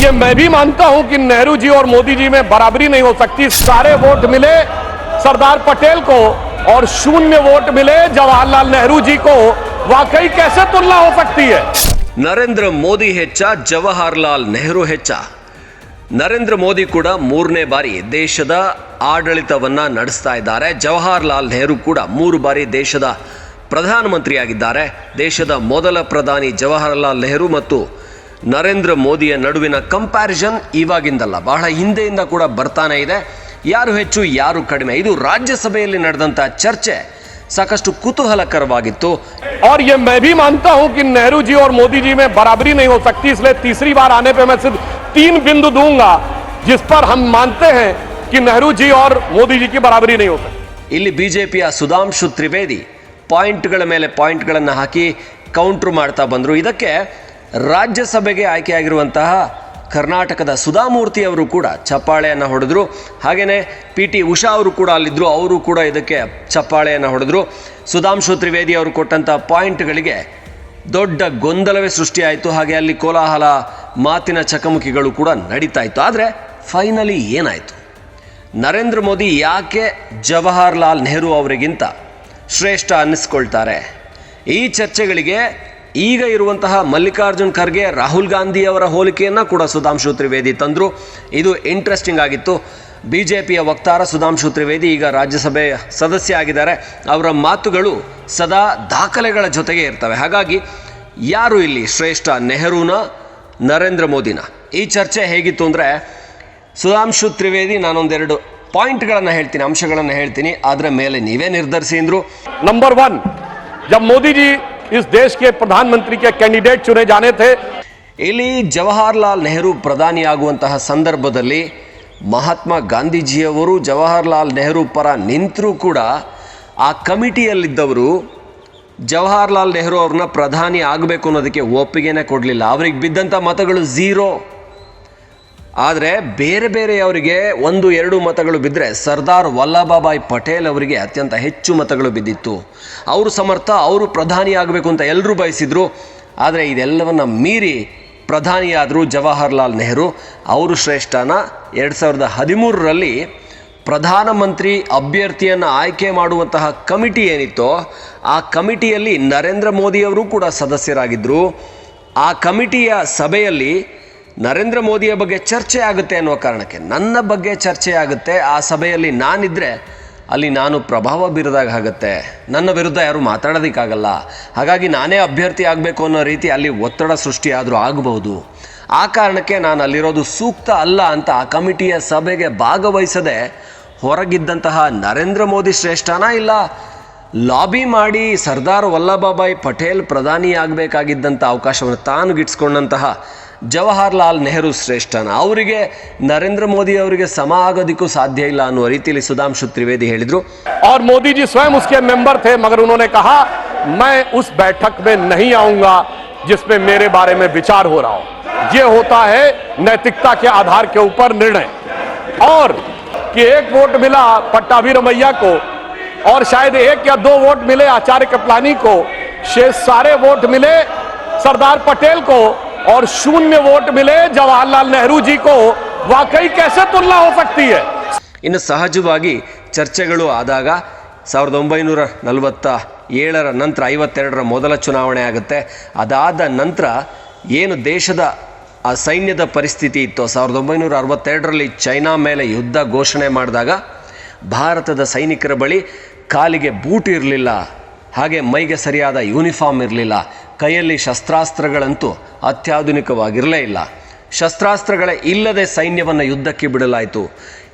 ये मैं भी मानता हूं कि नेहरू जी और मोदी जी में बराबरी नहीं हो सकती सारे वोट मिले सरदार पटेल को और शून्य वोट मिले जवाहरलाल नेहरू जी को वाकई कैसे तुलना हो सकती है ನರೇಂದ್ರ ಮೋದಿ ಹೆಚ್ಚ ಜವಾಹರ್ಲಾಲ್ ನೆಹರು ಹೆಚ್ಚ ನರೇಂದ್ರ ಮೋದಿ ಕೂಡ ಮೂರನೇ ಬಾರಿ ದೇಶದ ಆಡಳಿತವನ್ನ ನಡೆಸ್ತಾ ಇದ್ದಾರೆ ಜವಾಹರ್ಲಾಲ್ ನೆಹರು ಕೂಡ ಮೂರು ಬಾರಿ ದೇಶದ ಪ್ರಧಾನಮಂತ್ರಿಯಾಗಿದ್ದಾರೆ ದೇಶದ ಮೊದಲ ಪ್ರಧಾನಿ ಜವಾಹರ್ಲಾಲ್ ನೆಹರು ಮತ್ತು ನರೇಂದ್ರ ಮೋದಿಯ ನಡುವಿನ ಕಂಪ್ಯಾರಿಸನ್ ಇವಾಗಿಂದಲ್ಲ ಬಹಳ ಹಿಂದೆಯಿಂದ ಕೂಡ ಬರ್ತಾನೆ ಇದೆ ಯಾರು ಹೆಚ್ಚು ಯಾರು ಕಡಿಮೆ ಇದು ರಾಜ್ಯಸಭೆಯಲ್ಲಿ ನಡೆದಂಥ ಚರ್ಚೆ ಸಾಕಷ್ಟು ಕುತೂಹಲಕರವಾಗಿತ್ತು और ये मैं भी मानता हूं कि नेहरू जी और मोदी जी में बराबरी नहीं हो सकती इसलिए तीसरी बार आने पे मैं सिर्फ तीन बिंदु दूंगा जिस पर हम मानते हैं कि नेहरू जी और मोदी जी की बराबरी नहीं हो सकती ಇಲ್ಲಿ ಬಿಜೆಪಿಯ ಸುಧಾಂಶು ತ್ರಿವೇದಿ ಪಾಯಿಂಟ್ಗಳ ಮೇಲೆ ಪಾಯಿಂಟ್ಗಳನ್ನು ಹಾಕಿ ಕೌಂಟ್ರ್ ಮಾಡ್ತಾ ಬಂದರು ಇದಕ್ಕೆ ರಾಜ್ಯಸಭೆಗೆ ಆಯ್ಕೆಯಾಗಿರುವಂತಹ ಕರ್ನಾಟಕದ ಸುಧಾಮೂರ್ತಿ ಅವರು ಕೂಡ ಚಪ್ಪಾಳೆಯನ್ನು ಹೊಡೆದ್ರು. ಹಾಗೆಯೇ ಪಿ ಟಿ ಉಷಾ ಅವರು ಕೂಡ ಅಲ್ಲಿದ್ದರು ಅವರು ಕೂಡ ಇದಕ್ಕೆ ಚಪ್ಪಾಳೆಯನ್ನು ಹೊಡೆದ್ರು. ಸುಧಾಂಶು ತ್ರಿವೇದಿ ಅವರು ಕೊಟ್ಟಂಥ ಪಾಯಿಂಟ್ಗಳಿಗೆ ದೊಡ್ಡ ಗೊಂದಲವೇ ಸೃಷ್ಟಿಯಾಯಿತು. ಹಾಗೆ ಅಲ್ಲಿ ಕೋಲಾಹಲ, ಮಾತಿನ ಚಕಮಕಿಗಳು ಕೂಡ ನಡೀತಾ ಇತ್ತು. ಆದರೆ ಫೈನಲಿ ಏನಾಯಿತು? ನರೇಂದ್ರ ಮೋದಿ ಯಾಕೆ ಜವಾಹರ್ಲಾಲ್ ನೆಹರು ಅವರಿಗಿಂತ ಶ್ರೇಷ್ಠ ಅನ್ನಿಸ್ಕೊಳ್ತಾರೆ? ಈ ಚರ್ಚೆಗಳಿಗೆ ಈಗ ಇರುವಂತಹ ಮಲ್ಲಿಕಾರ್ಜುನ್ ಖರ್ಗೆ, ರಾಹುಲ್ ಗಾಂಧಿಯವರ ಹೋಲಿಕೆಯನ್ನು ಕೂಡ ಸುಧಾಂಶು ತ್ರಿವೇದಿ ತಂದರು. ಇದು ಇಂಟ್ರೆಸ್ಟಿಂಗ್ ಆಗಿತ್ತು. ಬಿ ಜೆ ಪಿಯ ವಕ್ತಾರ ಸುಧಾಂಶು ತ್ರಿವೇದಿ ಈಗ ರಾಜ್ಯಸಭೆಯ ಸದಸ್ಯ ಆಗಿದ್ದಾರೆ. ಅವರ ಮಾತುಗಳು ಸದಾ ದಾಖಲೆಗಳ ಜೊತೆಗೆ ಇರ್ತವೆ. ಹಾಗಾಗಿ ಯಾರು ಇಲ್ಲಿ ಶ್ರೇಷ್ಠ, ನೆಹರೂನ, ನರೇಂದ್ರ ಮೋದಿನ? ಈ ಚರ್ಚೆ ಹೇಗಿತ್ತು ಅಂದರೆ ಸುಧಾಂಶು ತ್ರಿವೇದಿ ನಾನೊಂದೆರಡು ಪಾಯಿಂಟ್ಗಳನ್ನು ಹೇಳ್ತೀನಿ, ಅಂಶಗಳನ್ನು ಹೇಳ್ತೀನಿ. ಅದರ ಮೇಲೆ ನೀವೇ ನಿರ್ಧರಿಸಿ ಅಂದರು. ನಂಬರ್ ಒನ್ ಜಮ್ ಮೋದಿಜಿ इस देश के प्रधानमंत्री के कैंडिडेट चुने जाने थे ಇಲ್ಲಿ ಜವಾಹರ್ಲಾಲ್ ನೆಹರು ಪ್ರಧಾನಿಯಾಗುವಂತಹ ಸಂದರ್ಭದಲ್ಲಿ ಮಹಾತ್ಮ ಗಾಂಧೀಜಿಯವರು ಜವಾಹರ್ಲಾಲ್ ನೆಹರು ಪರ ನಿಂತರೂ ಕೂಡ ಆ ಕಮಿಟಿಯಲ್ಲಿದ್ದವರು ಜವಾಹರ್ಲಾಲ್ ನೆಹರು ಅವ್ರನ್ನ ಪ್ರಧಾನಿ ಆಗಬೇಕು ಅನ್ನೋದಕ್ಕೆ ಒಪ್ಪಿಗೆನೇ ಕೊಡಲಿಲ್ಲ ಅವ್ರಿಗೆ ಬಿದ್ದಂಥ ಮತಗಳು ಝೀರೋ ಆದರೆ ಬೇರೆ ಬೇರೆಯವರಿಗೆ ಒಂದು, ಎರಡು ಮತಗಳು ಬಿದ್ದರೆ ಸರ್ದಾರ್ ವಲ್ಲಭಭಾಯ್ ಪಟೇಲ್ ಅವರಿಗೆ ಅತ್ಯಂತ ಹೆಚ್ಚು ಮತಗಳು ಬಿದ್ದಿತ್ತು. ಅವರು ಸಮರ್ಥ, ಅವರು ಪ್ರಧಾನಿ ಆಗಬೇಕು ಅಂತ ಎಲ್ಲರೂ ಬಯಸಿದರು. ಆದರೆ ಇದೆಲ್ಲವನ್ನು ಮೀರಿ ಪ್ರಧಾನಿಯಾದರು ಜವಾಹರ್ಲಾಲ್ ನೆಹರು. ಅವರು ಶ್ರೇಷ್ಠನ ಎರಡು ಸಾವಿರದ ಹದಿಮೂರರಲ್ಲಿ ಪ್ರಧಾನಮಂತ್ರಿ ಅಭ್ಯರ್ಥಿಯನ್ನು ಆಯ್ಕೆ ಮಾಡುವಂತಹ ಕಮಿಟಿ ಏನಿತ್ತೋ, ಆ ಕಮಿಟಿಯಲ್ಲಿ ನರೇಂದ್ರ ಮೋದಿಯವರು ಕೂಡ ಸದಸ್ಯರಾಗಿದ್ದರು ಆ ಕಮಿಟಿಯ ಸಭೆಯಲ್ಲಿ ನರೇಂದ್ರ ಮೋದಿಯ ಬಗ್ಗೆ ಚರ್ಚೆ ಆಗುತ್ತೆ ಅನ್ನುವ ಕಾರಣಕ್ಕೆ ನನ್ನ ಬಗ್ಗೆ ಚರ್ಚೆ ಆಗುತ್ತೆ. ಆ ಸಭೆಯಲ್ಲಿ ನಾನಿದ್ದರೆ ಅಲ್ಲಿ ನಾನು ಪ್ರಭಾವ ಬೀರದಾಗ ಆಗುತ್ತೆ. ನನ್ನ ವಿರುದ್ಧ ಯಾರೂ ಮಾತಾಡೋದಕ್ಕಾಗಲ್ಲ. ಹಾಗಾಗಿ ನಾನೇ ಅಭ್ಯರ್ಥಿ ಆಗಬೇಕು ಅನ್ನೋ ರೀತಿ ಅಲ್ಲಿ ಒತ್ತಡ ಸೃಷ್ಟಿಯಾದರೂ ಆಗಬಹುದು. ಆ ಕಾರಣಕ್ಕೆ ನಾನು ಅಲ್ಲಿರೋದು ಸೂಕ್ತ ಅಲ್ಲ ಅಂತ ಆ ಕಮಿಟಿಯ ಸಭೆಗೆ ಭಾಗವಹಿಸದೆ ಹೊರಗಿದ್ದಂತಹ ನರೇಂದ್ರ ಮೋದಿ ಶ್ರೇಷ್ಠನಾ ಇಲ್ಲ? ಲಾಬಿ ಮಾಡಿ ಸರ್ದಾರ್ ವಲ್ಲಭಭಾಯ್ ಪಟೇಲ್ ಪ್ರಧಾನಿಯಾಗಬೇಕಾಗಿದ್ದಂಥ ಅವಕಾಶವನ್ನು ತಾನು ಗಿಟ್ಸ್ಕೊಂಡಂತಹ ಜವಾಹರ್ಲಾಲ್ ನೆಹರು ಶ್ರೇಷ್ಠನ ಅವರಿಗೆ ನರೇಂದ್ರ ಮೋದಿ ಅವರಿಗೆ ಸಮ ಆಗೋದಕ್ಕೂ ಸಾಧ್ಯ ಇಲ್ಲ ಅನ್ನುವ ರೀತಿಯಲ್ಲಿ ಸುಧಾಂಶು ತ್ರಿವೇದಿ ಹೇಳಿದರು और मोदी जी स्वयं उसके मेंबर थे मगर उन्होंने कहा मैं उस बैठक में नहीं आऊंगा जिसमें मेरे बारे में विचार हो रहा हो ये होता है नैतिकता के आधार के ऊपर निर्णय और कि एक वोट मिला पट्टाभी रमैया को और शायद एक या दो वोट मिले आचार्य कृपलानी को शेष सारे वोट मिले सरदार पटेल को और शून्य वोट मिले जवाहरलाल नेहरू जी को वाकई कैसे तुलना हो सकती है ಇನ್ನು ಸಹಜವಾಗಿ ಚರ್ಚೆಗಳು ಆದಾಗ ಸಾವಿರದ ಒಂಬೈನೂರ ನಲವತ್ತ ಏಳರ ನಂತರ ಐವತ್ತೆರಡರ ಮೊದಲ ಚುನಾವಣೆ ಆಗುತ್ತೆ ಅದಾದ ನಂತರ ಏನು ದೇಶದ ಆ ಸೈನ್ಯದ ಪರಿಸ್ಥಿತಿ ಇತ್ತು ಸಾವಿರದ ಒಂಬೈನೂರ ಅರವತ್ತೆರಡರಲ್ಲಿ ಚೈನಾ ಮೇಲೆ ಯುದ್ಧ ಘೋಷಣೆ ಮಾಡಿದಾಗ ಭಾರತದ ಸೈನಿಕರ ಬಳಿ ಕಾಲಿಗೆ ಬೂಟ್ ಇರಲಿಲ್ಲ ಹಾಗೆ ಮೈಗೆ ಸರಿಯಾದ ಯೂನಿಫಾರ್ಮ್ ಇರಲಿಲ್ಲ ಕೈಯಲ್ಲಿ ಶಸ್ತ್ರಾಸ್ತ್ರಗಳಂತೂ ಅತ್ಯಾಧುನಿಕವಾಗಿರಲೇ ಇಲ್ಲ. ಶಸ್ತ್ರಾಸ್ತ್ರಗಳ ಇಲ್ಲದೆ ಸೈನ್ಯವನ್ನು ಯುದ್ಧಕ್ಕೆ ಬಿಡಲಾಯಿತು.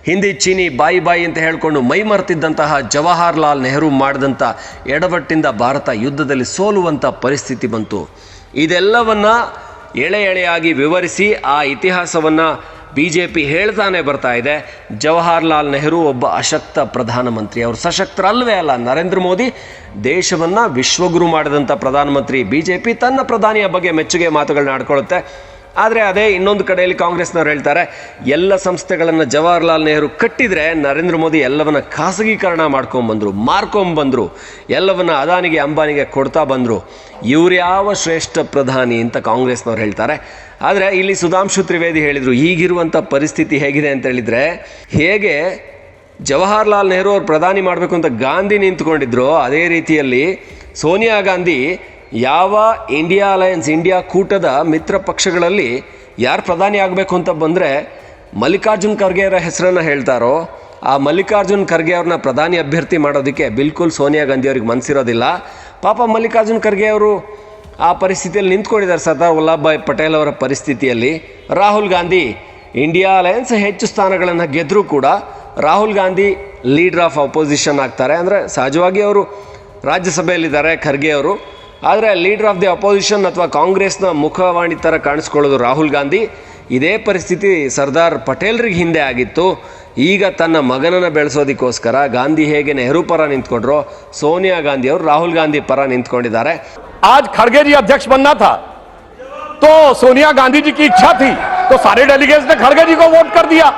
ಹಿಂದಿ, ಚೀನಿ, ಬಾಯಿ ಬಾಯಿ ಅಂತ ಹೇಳಿಕೊಂಡು ಮೈಮರೆತಿದ್ದಂತಹ ಜವಾಹರ್ಲಾಲ್ ನೆಹರು ಮಾಡಿದಂಥ ಎಡವಟ್ಟಿಂದ ಭಾರತ ಯುದ್ಧದಲ್ಲಿ ಸೋಲುವಂಥ ಪರಿಸ್ಥಿತಿ ಬಂತು. ಇದೆಲ್ಲವನ್ನ ಎಳೆ ಎಳೆಯಾಗಿ ವಿವರಿಸಿ ಆ ಇತಿಹಾಸವನ್ನು ಬಿ ಜೆ ಪಿ ಹೇಳ್ತಾನೆ ಬರ್ತಾ ಇದೆ. ಜವಾಹರ್ಲಾಲ್ ನೆಹರು ಒಬ್ಬ ಅಶಕ್ತ ಪ್ರಧಾನಮಂತ್ರಿ. ಅವರು ಸಶಕ್ತರಲ್ವೇ ಅಲ್ಲ. ನರೇಂದ್ರ ಮೋದಿ ದೇಶವನ್ನು ವಿಶ್ವಗುರು ಮಾಡಿದಂಥ ಪ್ರಧಾನಮಂತ್ರಿ. ಬಿ ಜೆ ಪಿ ತನ್ನ ಪ್ರಧಾನಿಯ ಬಗ್ಗೆ ಮೆಚ್ಚುಗೆ ಮಾತುಗಳನ್ನ ಆಡ್ಕೊಳ್ಳುತ್ತೆ. ಆದರೆ ಅದೇ ಇನ್ನೊಂದು ಕಡೆಯಲ್ಲಿ ಕಾಂಗ್ರೆಸ್ನವ್ರು ಹೇಳ್ತಾರೆ, ಎಲ್ಲ ಸಂಸ್ಥೆಗಳನ್ನು ಜವಾಹರ್ಲಾಲ್ ನೆಹರು ಕಟ್ಟಿದರೆ ನರೇಂದ್ರ ಮೋದಿ ಎಲ್ಲವನ್ನ ಖಾಸಗೀಕರಣ ಮಾಡ್ಕೊಂಬಂದರು, ಮಾರ್ಕೊಂಬಂದರು, ಎಲ್ಲವನ್ನ ಅದಾನಿಗೆ ಅಂಬಾನಿಗೆ ಕೊಡ್ತಾ ಬಂದರು. ಇವ್ರು ಯಾವ ಶ್ರೇಷ್ಠ ಪ್ರಧಾನಿ ಅಂತ ಕಾಂಗ್ರೆಸ್ನವ್ರು ಹೇಳ್ತಾರೆ. ಆದರೆ ಇಲ್ಲಿ ಸುಧಾಂಶು ತ್ರಿವೇದಿ ಹೇಳಿದರು ಈಗಿರುವಂಥ ಪರಿಸ್ಥಿತಿ ಹೇಗಿದೆ ಅಂತ ಹೇಳಿದರೆ, ಹೇಗೆ ಜವಾಹರ್ಲಾಲ್ ನೆಹರು ಅವ್ರು ಪ್ರಧಾನಿ ಮಾಡಬೇಕು ಅಂತ ಗಾಂಧಿ ನಿಂತ್ಕೊಂಡಿದ್ರು, ಅದೇ ರೀತಿಯಲ್ಲಿ ಸೋನಿಯಾ ಗಾಂಧಿ ಯಾವ ಇಂಡಿಯಾ ಅಲಯನ್ಸ್ ಇಂಡಿಯಾ ಕೂಟದ ಮಿತ್ರ ಪಕ್ಷಗಳಲ್ಲಿ ಯಾರು ಪ್ರಧಾನಿ ಆಗಬೇಕು ಅಂತ ಬಂದರೆ ಮಲ್ಲಿಕಾರ್ಜುನ್ ಖರ್ಗೆ ಅವರ ಹೆಸರನ್ನು ಹೇಳ್ತಾರೋ, ಆ ಮಲ್ಲಿಕಾರ್ಜುನ್ ಖರ್ಗೆ ಅವ್ರನ್ನ ಪ್ರಧಾನಿ ಅಭ್ಯರ್ಥಿ ಮಾಡೋದಕ್ಕೆ ಬಿಲ್ಕುಲ್ ಸೋನಿಯಾ ಗಾಂಧಿ ಅವ್ರಿಗೆ ಮನಸ್ಸಿರೋದಿಲ್ಲ ಪಾಪ ಮಲ್ಲಿಕಾರ್ಜುನ್ ಖರ್ಗೆ ಅವರು ಆ ಪರಿಸ್ಥಿತಿಯಲ್ಲಿ ನಿಂತ್ಕೊಂಡಿದ್ದಾರೆ ಸರ್ದಾರ್ ವಲ್ಲಭಭಾಯ್ ಪಟೇಲ್ ಅವರ ಪರಿಸ್ಥಿತಿಯಲ್ಲಿ. ರಾಹುಲ್ ಗಾಂಧಿ, ಇಂಡಿಯಾ ಅಲಯನ್ಸ್ ಹೆಚ್ಚು ಸ್ಥಾನಗಳನ್ನು ಗೆದ್ದರೂ ಕೂಡ Rahul Gandhi leader of opposition ಆಗ್ತಾರೆ. ಅಂದರೆ ಸಹಜವಾಗಿ ಅವರು ರಾಜ್ಯಸಭೆಯಲ್ಲಿದ್ದಾರೆ ಖರ್ಗೆ ಅವರು. ಆದರೆ ಲೀಡರ್ ಆಫ್ ದಿ ಅಪೋಸಿಷನ್ ಅಥವಾ ಕಾಂಗ್ರೆಸ್ನ ಮುಖವಾಣಿ ಥರ ಕಾಣಿಸ್ಕೊಳ್ಳೋದು ರಾಹುಲ್ ಗಾಂಧಿ ಇದೇ ಪರಿಸ್ಥಿತಿ ಸರ್ದಾರ್ ಪಟೇಲ್ರಿಗೆ ಹಿಂದೆ ಆಗಿತ್ತು ಈಗ ತನ್ನ ಮಗನನ್ನು ಬೆಳೆಸೋದಕ್ಕೋಸ್ಕರ ಗಾಂಧಿ ಹೇಗೆ ನೆಹರು ಪರ ನಿಂತ್ಕೊಂಡ್ರೋ ಸೋನಿಯಾ ಗಾಂಧಿ ಅವರು ರಾಹುಲ್ ಗಾಂಧಿ ಪರ ನಿಂತ್ಕೊಂಡಿದ್ದಾರೆ आज खड़गे जी अध्यक्ष बनना था तो सोनिया गांधी जी की इच्छा थी तो सारे डेलीगेट्स ने खड़गे जी को वोट कर दिया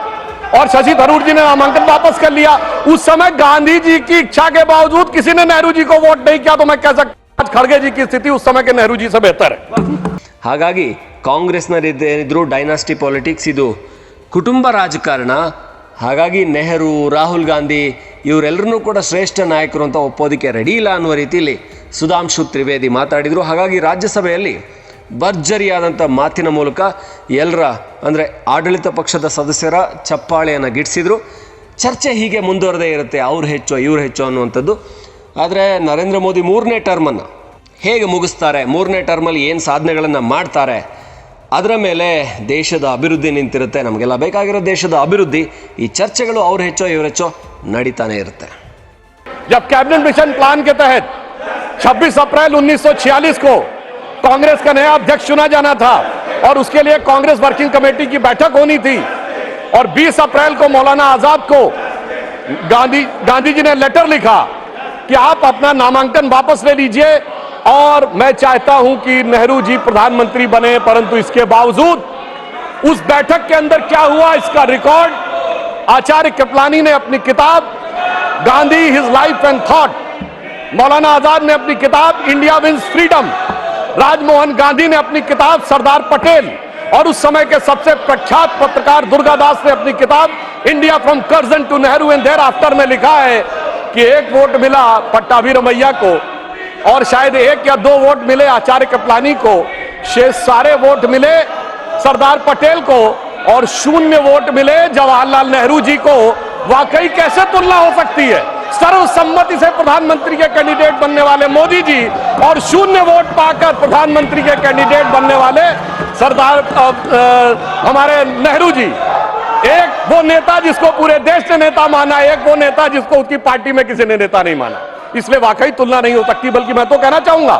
और शशि थरूर जी ने नामांकन वापस कर लिया उस समय गांधी जी की इच्छा के बावजूद किसी ने नेहरू जी को वोट नहीं किया तो मैं कह सकता हूं, आज खड़गे जी की स्थिति उस समय के नेहरू जी से बेहतर है ಹಾಗಾಗಿ ಕಾಂಗ್ರೆಸ್ನಲ್ಲಿದ್ದೇನಿದ್ರು ಡೈನಾಸ್ಟಿ ಪಾಲಿಟಿಕ್ಸ್ ಇದು ಕುಟುಂಬ ರಾಜಕಾರಣ ಹಾಗಾಗಿ ನೆಹರು ರಾಹುಲ್ ಗಾಂಧಿ ಇವರೆಲ್ಲರನ್ನೂ ಕೂಡ ಶ್ರೇಷ್ಠ ನಾಯಕರು ಅಂತ ಒಪ್ಪೋದಕ್ಕೆ ರೆಡಿ ಇಲ್ಲ ಅನ್ನುವ ರೀತಿಯಲ್ಲಿ ಸುಧಾಂಶು ತ್ರಿವೇದಿ ಮಾತಾಡಿದರು ಹಾಗಾಗಿ ರಾಜ್ಯಸಭೆಯಲ್ಲಿ ಭರ್ಜರಿಯಾದಂಥ ಮಾತಿನ ಮೂಲಕ ಎಲ್ಲರ ಅಂದರೆ ಆಡಳಿತ ಪಕ್ಷದ ಸದಸ್ಯರ ಚಪ್ಪಾಳೆಯನ್ನು ಗಿಟ್ಟಿಸಿದ್ರು ಚರ್ಚೆ ಹೀಗೆ ಮುಂದುವರೆದೇ ಇರುತ್ತೆ ಅವ್ರು ಹೆಚ್ಚು ಇವ್ರು ಹೆಚ್ಚು ಅನ್ನುವಂಥದ್ದು ಆದರೆ ನರೇಂದ್ರ ಮೋದಿ ಮೂರನೇ ಟರ್ಮನ್ನು ಹೇಗೆ ಮುಗಿಸ್ತಾರೆ ಮೂರನೇ ಟರ್ಮಲ್ಲಿ ಏನು ಸಾಧನೆಗಳನ್ನು ಮಾಡ್ತಾರೆ ಅದರ ಮೇಲೆ ದೇಶದ ಅಭಿವೃದ್ಧಿ ನಿಂತಿರುತ್ತೆ ನಮಗೆಲ್ಲ ಬೇಕಾಗಿರೋ ದೇಶದ ಅಭಿವೃದ್ಧಿ ಈ ಚರ್ಚೆಗಳು ಅವ್ರು ಹೆಚ್ಚೋ ಇವ್ರು ಹೆಚ್ಚೋ ನಡೀತಾನೆ ಇರುತ್ತೆ जब कैबिनेट मिशन प्लान के तहत 26 अप्रैल 1946 को कांग्रेस का नया अध्यक्ष चुना जाना था और उसके लिए कांग्रेस वर्किंग कमेटी की बैठक होनी थी और 20 अप्रैल को मौलाना आजाद को गांधी गांधी जी ने लेटर लिखा कि आप अपना नामांकन वापस ले लीजिए और मैं चाहता हूँ कि नेहरू जी प्रधानमंत्री बने, परंतु इसके बावजूद उस बैठक के अंदर क्या हुआ इसका रिकॉर्ड? आचार्य कृपलानी ने अपनी किताब, Gandhi his life and thought, Maulana Azad ने अपनी किताब, India wins freedom, Rajmohan Gandhi ने अपनी किताब, सरदार पटेल, और उस समय के सबसे प्रख्यात पत्रकार दुर्गादास ने अपनी किताब, India from Curzon to Nehru, and thereafter में लिखा है कि एक वोट मिला पट्टाभी रमैया को। और शायद एक या दो वोट मिले आचार्य कपलानी को। शेष सारे वोट मिले सरदार पटेल को और शून्य वोट मिले जवाहरलाल नेहरू जी को। वाकई कैसे तुलना हो सकती है? सर्वसम्मति से प्रधानमंत्री के कैंडिडेट बनने वाले मोदी जी और शून्य वोट पाकर प्रधानमंत्री के कैंडिडेट बनने वाले सरदार हमारे नेहरू जी। एक वो नेता जिसको पूरे देश ने नेता माना, एक वो नेता जिसको उसकी पार्टी में किसी ने नेता नहीं माना। इसलिए वाकई तुलना नहीं हो सकती बल्कि मैं तो कहना चाहूँगा